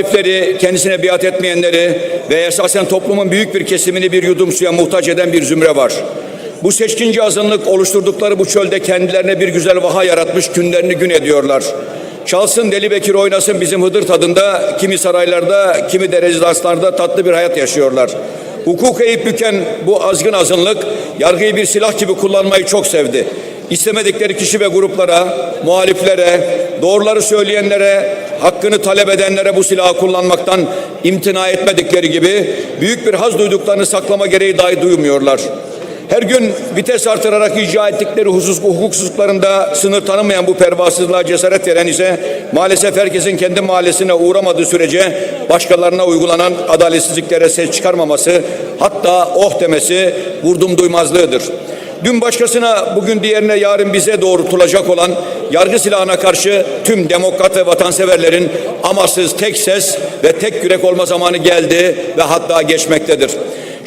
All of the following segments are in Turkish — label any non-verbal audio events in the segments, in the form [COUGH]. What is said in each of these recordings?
Muhalifleri, kendisine biat etmeyenleri ve esasen toplumun büyük bir kesimini bir yudum suya muhtaç eden bir zümre var. Bu seçkinci azınlık oluşturdukları bu çölde kendilerine bir güzel vaha yaratmış günlerini gün ediyorlar. Çalsın Deli Bekir oynasın bizim Hıdır tadında, kimi saraylarda, kimi de rezidanslarda tatlı bir hayat yaşıyorlar. Hukuk eğip büken bu azgın azınlık yargıyı bir silah gibi kullanmayı çok sevdi. İstemedikleri kişi ve gruplara, muhaliflere, doğruları söyleyenlere, hakkını talep edenlere bu silahı kullanmaktan imtina etmedikleri gibi büyük bir haz duyduklarını saklama gereği dahi duymuyorlar. Her gün vites artırarak icra ettikleri husus, hukuksuzluklarında sınır tanımayan bu pervasızlığa cesaret veren ise maalesef herkesin kendi mahallesine uğramadığı sürece başkalarına uygulanan adaletsizliklere ses çıkarmaması hatta oh demesi vurdum duymazlığıdır. Dün başkasına, bugün diğerine, yarın bize doğrultulacak olan yargı silahına karşı tüm demokrat ve vatanseverlerin amasız tek ses ve tek yürek olma zamanı geldi ve hatta geçmektedir.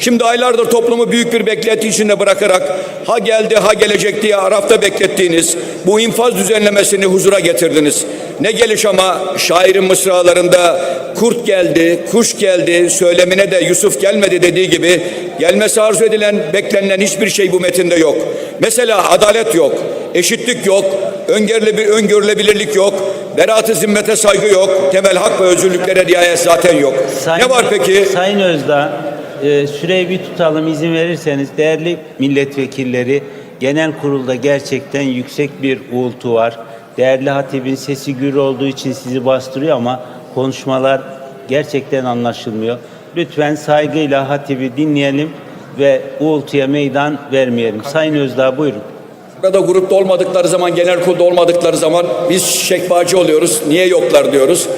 Şimdi aylardır toplumu büyük bir beklenti içinde bırakarak ha geldi ha gelecek diye Araf'ta beklettiğiniz bu infaz düzenlemesini huzura getirdiniz. Ne geliş ama şairin mısralarında kurt geldi, kuş geldi, söylemine de Yusuf gelmedi dediği gibi gelmesi arzu edilen, beklenilen hiçbir şey bu metinde yok. Mesela adalet yok, eşitlik yok, öngörülebilir, öngörülebilirlik yok, beraat-ı zimmete saygı yok, temel hak ve özgürlüklere riayet zaten yok. Sayın- ne var peki? Sayın Özdağ, e, süreyi bir tutalım izin verirseniz değerli milletvekilleri genel kurulda gerçekten yüksek bir uğultu var. Değerli hatibin sesi gür olduğu için sizi bastırıyor ama konuşmalar gerçekten anlaşılmıyor. Lütfen saygıyla hatibi dinleyelim ve uğultuya meydan vermeyelim. Sayın Özdağ buyurun. Burada grupta olmadıkları zaman, genel kurulda olmadıkları zaman biz şekbacı oluyoruz. Niye yoklar diyoruz.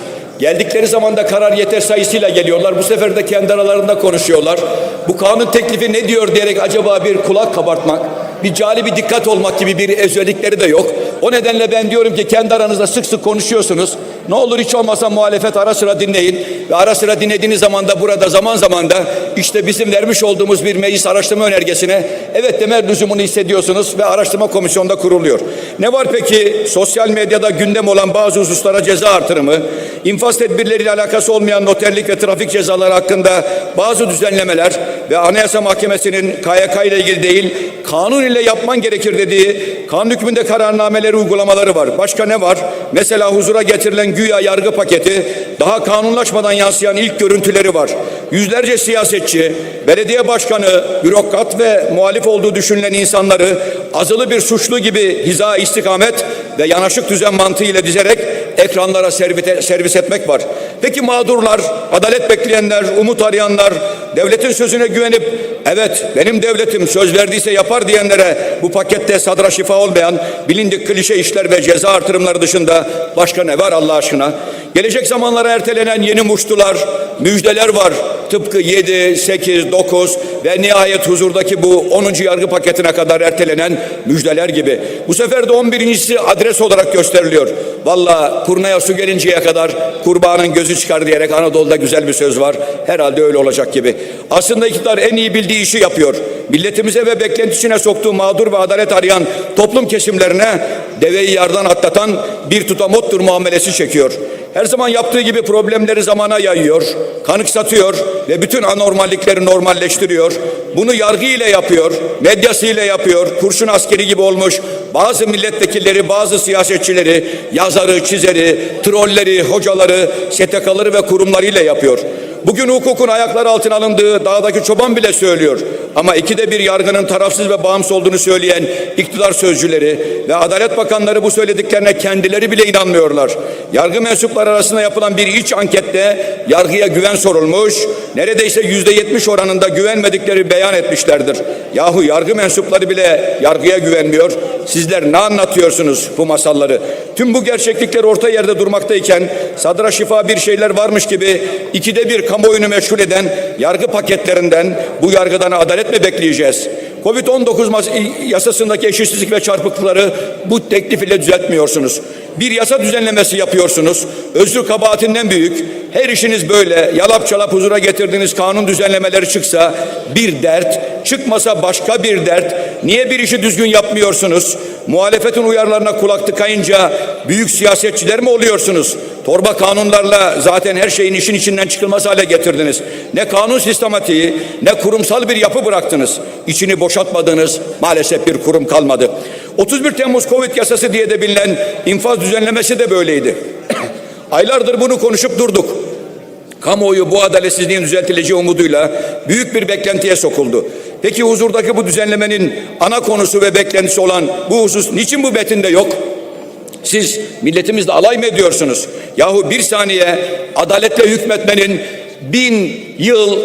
Geldikleri zaman da karar yeter sayısıyla geliyorlar. Bu sefer de kendi aralarında konuşuyorlar. Bu kanun teklifi ne diyor diyerek acaba bir kulak kabartmak, bir cali bir dikkat olmak gibi bir özellikleri de yok. O nedenle ben diyorum ki kendi aranızda sık sık konuşuyorsunuz. Ne olur hiç olmazsa muhalefet ara sıra dinleyin. Ve ara sıra dinlediğiniz zaman da burada zaman zaman da işte bizim vermiş olduğumuz bir meclis araştırma önergesine evet deme lüzumunu hissediyorsunuz ve araştırma komisyonunda kuruluyor. Ne var peki sosyal medyada gündem olan bazı hususlara ceza artırımı, infaz tedbirleriyle alakası olmayan noterlik ve trafik cezaları hakkında bazı düzenlemeler ve Anayasa Mahkemesi'nin KYK ile ilgili değil kanun ile yapman gerekir dediği kanun hükmünde kararnameleri uygulamaları var. Başka ne var? Mesela huzura getirilen güya yargı paketi daha kanunlaşmadan yansıyan ilk görüntüleri var. Yüzlerce siyasetçi, belediye başkanı, bürokrat ve muhalif olduğu düşünülen insanları azılı bir suçlu gibi hiza istikamet ve yanaşık düzen mantığı ile dizerek ekranlara servis etmek var. Peki mağdurlar, adalet bekleyenler, umut arayanlar, devletin sözüne güvenip evet benim devletim söz verdiyse yapar diyenlere bu pakette sadra şifa olmayan bilindik klişe işler ve ceza artırımları dışında başka ne var Allah aşkına? Gelecek zamanlara ertelenen yeni muştular, müjdeler var. Tıpkı 7, 8, 9 ve nihayet huzurdaki bu 10. yargı paketine kadar ertelenen müjdeler gibi. Bu sefer de 11.si adres olarak gösteriliyor. Valla kurnaya su gelinceye kadar kurbanın gözü çıkar diyerek Anadolu'da güzel bir söz var. Herhalde öyle olacak gibi. Aslında iktidar en iyi bildiği işi yapıyor. Milletimize ve beklentisine soktuğu mağdur ve adalet arayan toplum kesimlerine deveyi yardan atlatan bir tutamottur muamelesi çekiyor. Her zaman yaptığı gibi problemleri zamana yayıyor, kanıksatıyor ve bütün anormallikleri normalleştiriyor. Bunu yargı ile yapıyor, medyası ile yapıyor, kurşun askeri gibi olmuş bazı milletvekilleri, bazı siyasetçileri, yazarı, çizeri, trolleri, hocaları, STK'ları ve kurumlarıyla yapıyor. Bugün hukukun ayaklar altına alındığı dağdaki çoban bile söylüyor. Ama ikide bir yargının tarafsız ve bağımsız olduğunu söyleyen iktidar sözcüleri ve Adalet Bakanları bu söylediklerine kendileri bile inanmıyorlar. Yargı mensupları arasında yapılan bir iç ankette yargıya güven sorulmuş, neredeyse yüzde yetmiş oranında güvenmedikleri beyan etmişlerdir. Yahu yargı mensupları bile yargıya güvenmiyor. Sizler ne anlatıyorsunuz bu masalları? Tüm bu gerçeklikler orta yerde durmaktayken sadra şifa bir şeyler varmış gibi ikide bir kamuoyunu meşgul eden yargı paketlerinden bu yargıdan adalet mi bekleyeceğiz? Covid-19 mas- yasasındaki eşitsizlik ve çarpıklıkları bu teklif ile düzeltmiyorsunuz. Bir yasa düzenlemesi yapıyorsunuz. Özür kabahatinden büyük. Her işiniz böyle. Yalap çalap huzura getirdiğiniz kanun düzenlemeleri çıksa bir dert, çıkmasa başka bir dert. Niye bir işi düzgün yapmıyorsunuz? Muhalefetin uyarılarına kulak tıkayınca büyük siyasetçiler mi oluyorsunuz? Torba kanunlarla zaten her şeyin işin içinden çıkılmaz hale getirdiniz. Ne kanun sistematiği ne kurumsal bir yapı bıraktınız. İçini boşaltmadığınız maalesef bir kurum kalmadı. 31 Temmuz Covid yasası diye de bilinen infaz düzenlemesi de böyleydi. [COUGHS] Aylardır bunu konuşup durduk. Kamuoyu bu adaletsizliğin düzeltileceği umuduyla büyük bir beklentiye sokuldu. Peki huzurdaki bu düzenlemenin ana konusu ve beklentisi olan bu husus niçin bu metinde yok? Siz milletimizle alay mı ediyorsunuz? Yahu bir saniye adaletle hükmetmenin bin yıl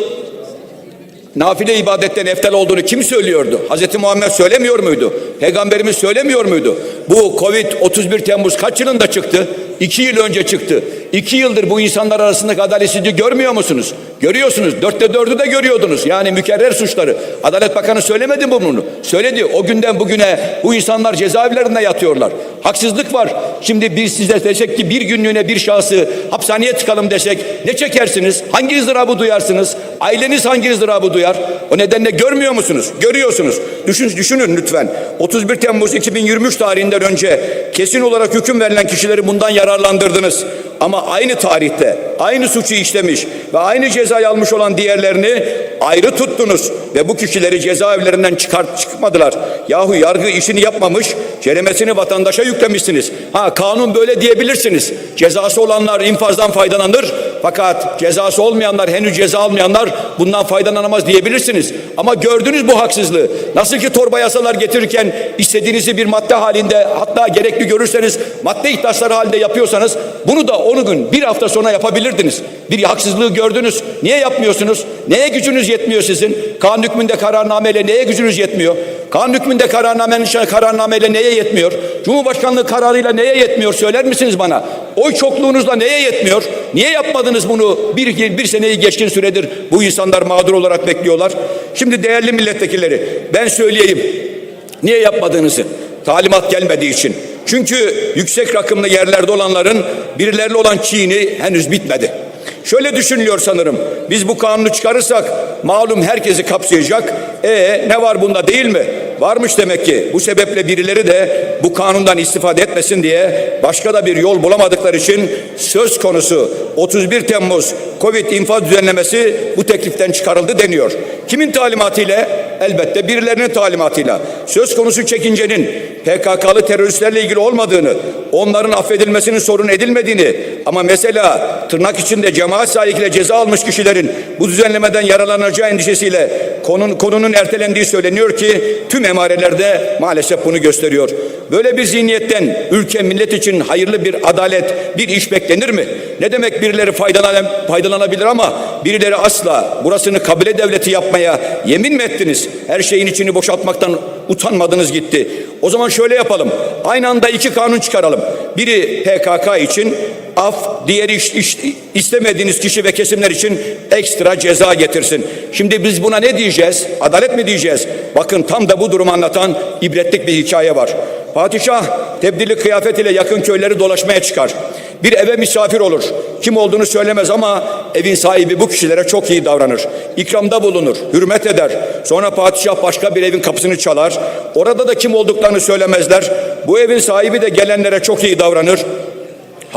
nafile ibadetten eftal olduğunu kim söylüyordu? Hazreti Muhammed söylemiyor muydu? Peygamberimiz söylemiyor muydu? Bu Covid 31 Temmuz kaç yılında çıktı? İki yıl önce çıktı. İki yıldır bu insanlar arasındaki adaletsizliği görmüyor musunuz? Görüyorsunuz. Dörtte dördü de görüyordunuz. Yani mükerrer suçları. Adalet Bakanı söylemedi mi bunu? Söyledi. O günden bugüne bu insanlar cezaevlerinde yatıyorlar. Haksızlık var. Şimdi biz size desek ki bir günlüğüne bir şahsı hapishaneye tıkalım desek ne çekersiniz? Hangi ızdırabı duyarsınız? Aileniz hangi ızdırabı duyar? O nedenle görmüyor musunuz? Görüyorsunuz. Düşün, düşünün lütfen. 31 Temmuz 2023 tarihinden önce kesin olarak hüküm verilen kişileri bundan yararlandırdınız. Ama aynı tarihte aynı suçu işlemiş ve aynı cezayı almış olan diğerlerini ayrı tuttunuz ve bu kişileri cezaevlerinden çıkart çıkmadılar. Yahu yargı işini yapmamış, ceremesini vatandaşa yüklemişsiniz. Ha kanun böyle diyebilirsiniz. Cezası olanlar infazdan faydalanır fakat cezası olmayanlar henüz ceza almayanlar bundan faydalanamaz diyebilirsiniz. Ama gördünüz bu haksızlığı. Nasıl ki torba yasalar getirirken istediğinizi bir madde halinde hatta gerekli görürseniz madde ihtasları halinde yapıyorsanız bunu da onu gün bir hafta sonra yapabilirdiniz. Bir haksızlığı gördünüz. Niye yapmıyorsunuz? Neye gücünüz yetmiyor sizin? Kanun hükmünde kararnameyle neye gücünüz yetmiyor? Kanun hükmünde kararnamenin kararnameyle neye yetmiyor? Cumhurbaşkanlığı kararıyla neye yetmiyor? Söyler misiniz bana? Oy çokluğunuzla neye yetmiyor? Niye yapmadınız bunu? Bir, bir seneyi geçkin süredir bu insanlar mağdur olarak bekliyorlar. Şimdi değerli milletvekilleri ben söyleyeyim. Niye yapmadığınızı? Talimat gelmediği için. Çünkü yüksek rakımlı yerlerde olanların birilerle olan çiğni henüz bitmedi. Şöyle düşünülüyor sanırım. Biz bu kanunu çıkarırsak malum herkesi kapsayacak. E ne var bunda değil mi? Varmış demek ki. Bu sebeple birileri de bu kanundan istifade etmesin diye başka da bir yol bulamadıkları için söz konusu 31 Temmuz Covid infaz düzenlemesi bu tekliften çıkarıldı deniyor. Kimin talimatıyla? Elbette birilerinin talimatıyla. Söz konusu çekincenin PKK'lı teröristlerle ilgili olmadığını, onların affedilmesinin sorun edilmediğini ama mesela tırnak içinde cemaat sahikiyle ceza almış kişilerin bu düzenlemeden yaralanacağı endişesiyle konun, konunun ertelendiği söyleniyor ki tüm emarelerde maalesef bunu gösteriyor. Böyle bir zihniyetten ülke millet için hayırlı bir adalet, bir iş beklenir mi? Ne demek birileri faydalan, faydalanabilir ama birileri asla burasını kabile devleti yapmaya yemin mi ettiniz? Her şeyin içini boşaltmaktan utanmadınız gitti. O zaman şöyle yapalım. Aynı anda iki kanun çıkaralım. Biri PKK için af, diğeri iş, iş, istemediğiniz kişi ve kesimler için ekstra ceza getirsin. Şimdi biz buna ne diyeceğiz? Adalet mi diyeceğiz? Bakın tam da bu durumu anlatan ibretlik bir hikaye var. Padişah tebdili kıyafet ile yakın köyleri dolaşmaya çıkar. Bir eve misafir olur. Kim olduğunu söylemez ama evin sahibi bu kişilere çok iyi davranır. İkramda bulunur, hürmet eder. Sonra padişah başka bir evin kapısını çalar. Orada da kim olduklarını söylemezler. Bu evin sahibi de gelenlere çok iyi davranır.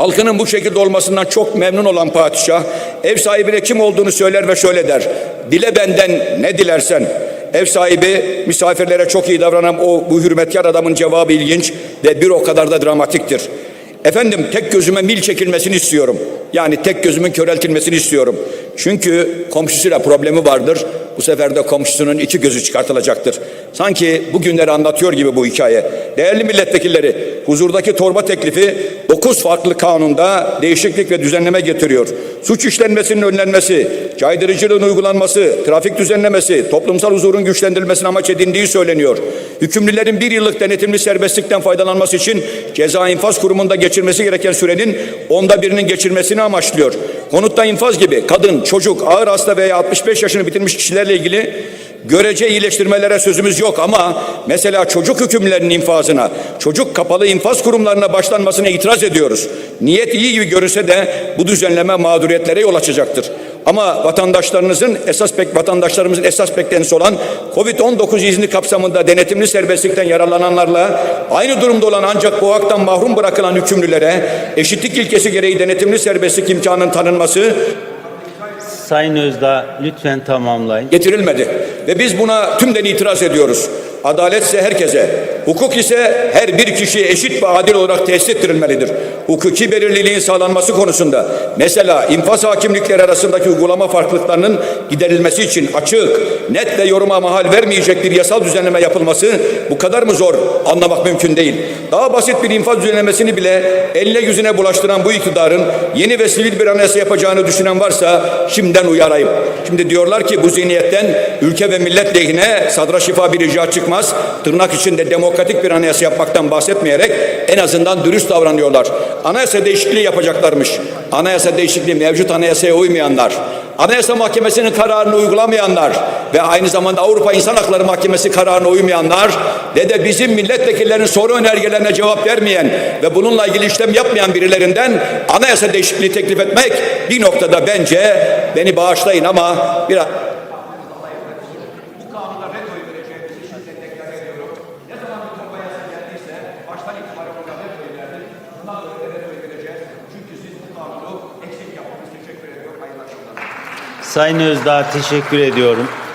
Halkının bu şekilde olmasından çok memnun olan padişah ev sahibine kim olduğunu söyler ve şöyle der. Dile benden ne dilersen. Ev sahibi misafirlere çok iyi davranan o bu hürmetkar adamın cevabı ilginç ve bir o kadar da dramatiktir. Efendim tek gözüme mil çekilmesini istiyorum. Yani tek gözümün köreltilmesini istiyorum. Çünkü komşusuyla problemi vardır. Bu sefer de komşusunun iki gözü çıkartılacaktır. Sanki bugünleri anlatıyor gibi bu hikaye. Değerli milletvekilleri, huzurdaki torba teklifi 9 farklı kanunda değişiklik ve düzenleme getiriyor. Suç işlenmesinin önlenmesi, caydırıcılığın uygulanması, trafik düzenlemesi, toplumsal huzurun güçlendirilmesine amaç edindiği söyleniyor. Hükümlülerin bir yıllık denetimli serbestlikten faydalanması için ceza infaz kurumunda geçirmesi gereken sürenin onda birinin geçirmesini amaçlıyor. Konutta infaz gibi kadın, çocuk, ağır hasta veya 65 yaşını bitirmiş kişilerle ilgili Görece iyileştirmelere sözümüz yok ama mesela çocuk hükümlerinin infazına, çocuk kapalı infaz kurumlarına başlanmasına itiraz ediyoruz. Niyet iyi gibi görünse de bu düzenleme mağduriyetlere yol açacaktır. Ama vatandaşlarınızın esas bek vatandaşlarımızın esas beklentisi olan Covid-19 izni kapsamında denetimli serbestlikten yararlananlarla aynı durumda olan ancak bu haktan mahrum bırakılan hükümlülere eşitlik ilkesi gereği denetimli serbestlik imkanının tanınması Sayın Özdağ lütfen tamamlayın. getirilmedi. Ve biz buna tümden itiraz ediyoruz. Adalet ise herkese, hukuk ise her bir kişiye eşit ve adil olarak tesis ettirilmelidir. Hukuki belirliliğin sağlanması konusunda mesela infaz hakimlikleri arasındaki uygulama farklılıklarının giderilmesi için açık, net ve yoruma mahal vermeyecek bir yasal düzenleme yapılması bu kadar mı zor anlamak mümkün değil. Daha basit bir infaz düzenlemesini bile eline yüzüne bulaştıran bu iktidarın yeni ve sivil bir anayasa yapacağını düşünen varsa şimdiden uyarayım. Şimdi diyorlar ki bu zihniyetten ülke ve millet lehine sadra şifa bir icra çıkmaz. Tırnak içinde demokratik bir anayasa yapmaktan bahsetmeyerek en azından dürüst davranıyorlar. Anayasa değişikliği yapacaklarmış. Anayasa değişikliği mevcut anayasaya uymayanlar. Anayasa Mahkemesi'nin kararını uygulamayanlar ve aynı zamanda Avrupa İnsan Hakları Mahkemesi kararına uymayanlar ve de bizim milletvekillerinin soru önergelerine cevap vermeyen ve bununla ilgili işlem yapmayan birilerinden anayasa değişikliği teklif etmek bir noktada bence beni bağışlayın ama biraz Sayın Özdağ teşekkür ediyorum.